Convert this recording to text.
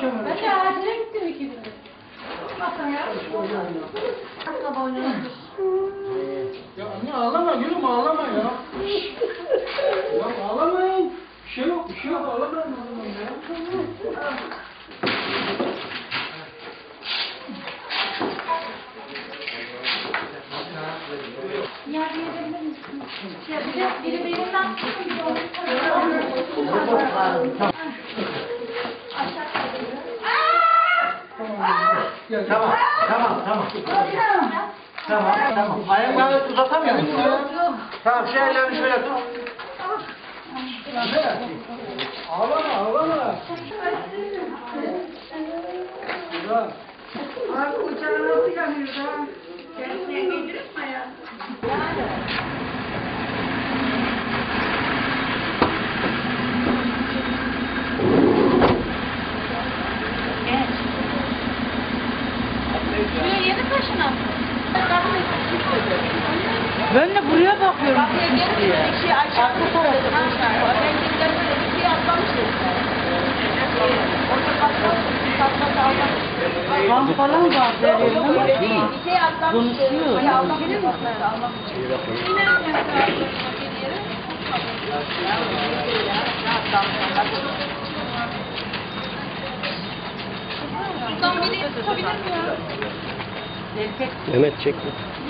kenara. Ben de acile gittim iki gündür. Bakın ya. Sabah oynamış. Ya anne ağlama gülüm ağlama ya. ya ağlamayın. Bir şey yok bir şey yok ağlamayın o zaman ya. Yardım edebilir misin? Ya bir de biri birinden tutun bir de onu Aşağı Tamam, tamam, tamam. Tamam, tamam. Ayaklarını uzatamıyor musun? Tamam, şu ellerini şöyle tut. Ağlama ağlama. Güzel. Abi uçağın nasıl yanıyor da? Kendisine getirir mi ya? Buraya yeni taşınan. Ben de buraya bakıyorum. Kapıya gelip bir şey. Ben gittim böyle bir şey atlamışım. Orada patlamış. Patladı almamış. Kan falan var veriyorum ama Bir şey atlamış. Konuşuyor. Mehmet çek. Tamam.